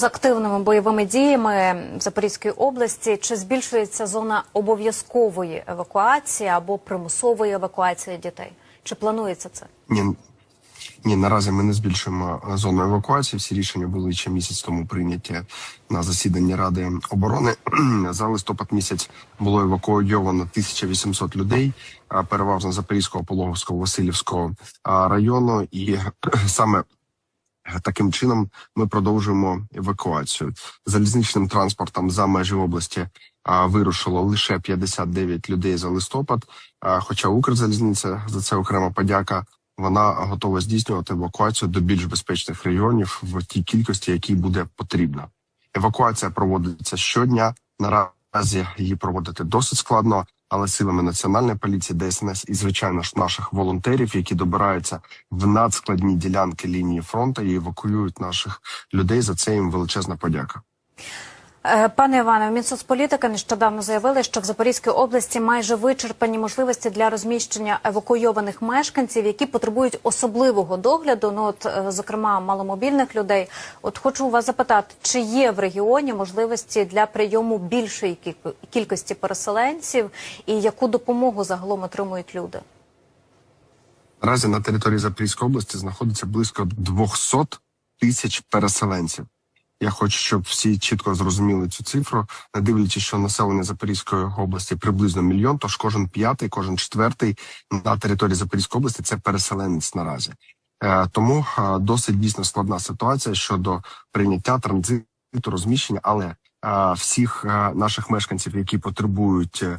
З активними бойовими діями в Запорізькій області чи збільшується зона обов'язкової евакуації або примусової евакуації дітей? Чи планується це? Ні, ні, наразі ми не збільшуємо е, зону евакуації. Всі рішення були ще місяць тому прийняті на засіданні Ради оборони. За листопад місяць було евакуйовано 1800 людей, а переважно Запорізького, Пологовського, Васильівського району, і саме таким чином ми продовжуємо евакуацію. Залізничним транспортом за межі області вирушило лише 59 людей за листопад. Хоча Укрзалізниця за це окрема подяка. Вона готова здійснювати евакуацію до більш безпечних регіонів в тій кількості, якій буде потрібна. Евакуація проводиться щодня. Наразі її проводити досить складно, але силами національної поліції, ДСНС і звичайно ж наших волонтерів, які добираються в надскладні ділянки лінії фронту і евакуюють наших людей. За це їм величезна подяка. Е, Пане Іване, Мінсоцполітика нещодавно заявили, що в Запорізькій області майже вичерпані можливості для розміщення евакуйованих мешканців, які потребують особливого догляду. Ну от е, зокрема маломобільних людей. От хочу вас запитати, чи є в регіоні можливості для прийому більшої кількості переселенців, і яку допомогу загалом отримують люди? Наразі на території Запорізької області знаходиться близько 200 тисяч переселенців. Я хочу, щоб всі чітко зрозуміли цю цифру, не дивлячись, що населення Запорізької області приблизно мільйон, тож кожен п'ятий, кожен четвертий на території Запорізької області це переселенець наразі. Е, тому е, досить дійсно складна ситуація щодо прийняття транзиту розміщення, але всіх наших мешканців, які потребують, е,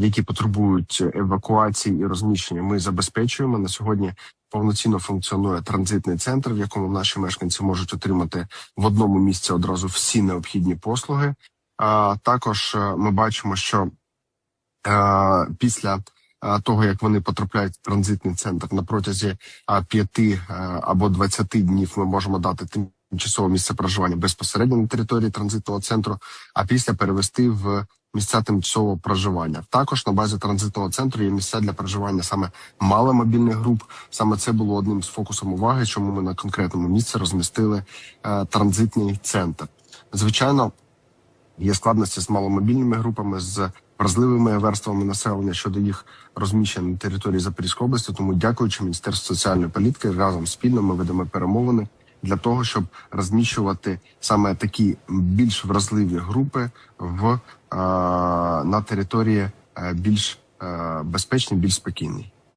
які потребують евакуації і розміщення, ми забезпечуємо на сьогодні. Повноцінно функціонує транзитний центр, в якому наші мешканці можуть отримати в одному місці одразу всі необхідні послуги. А також е, ми бачимо, що е, після того, як вони потрапляють в транзитний центр на протязі е, п'яти е, або двадцяти днів, ми можемо дати тимчасове місце проживання безпосередньо на території транзитного центру, а після перевести в місця тимчасового проживання. Також на базі транзитного центру є місця для проживання саме маломобільних груп. Саме це було одним з фокусом уваги, чому ми на конкретному місці розмістили е, транзитний центр. Звичайно, є складності з маломобільними групами, з вразливими верствами населення щодо їх розміщення на території Запорізької області. Тому, дякуючи Міністерству соціальної політики, разом спільно ми ведемо перемовини для того, щоб розміщувати саме такі більш вразливі групи в е, на території е, більш безпечні, більш спокійній.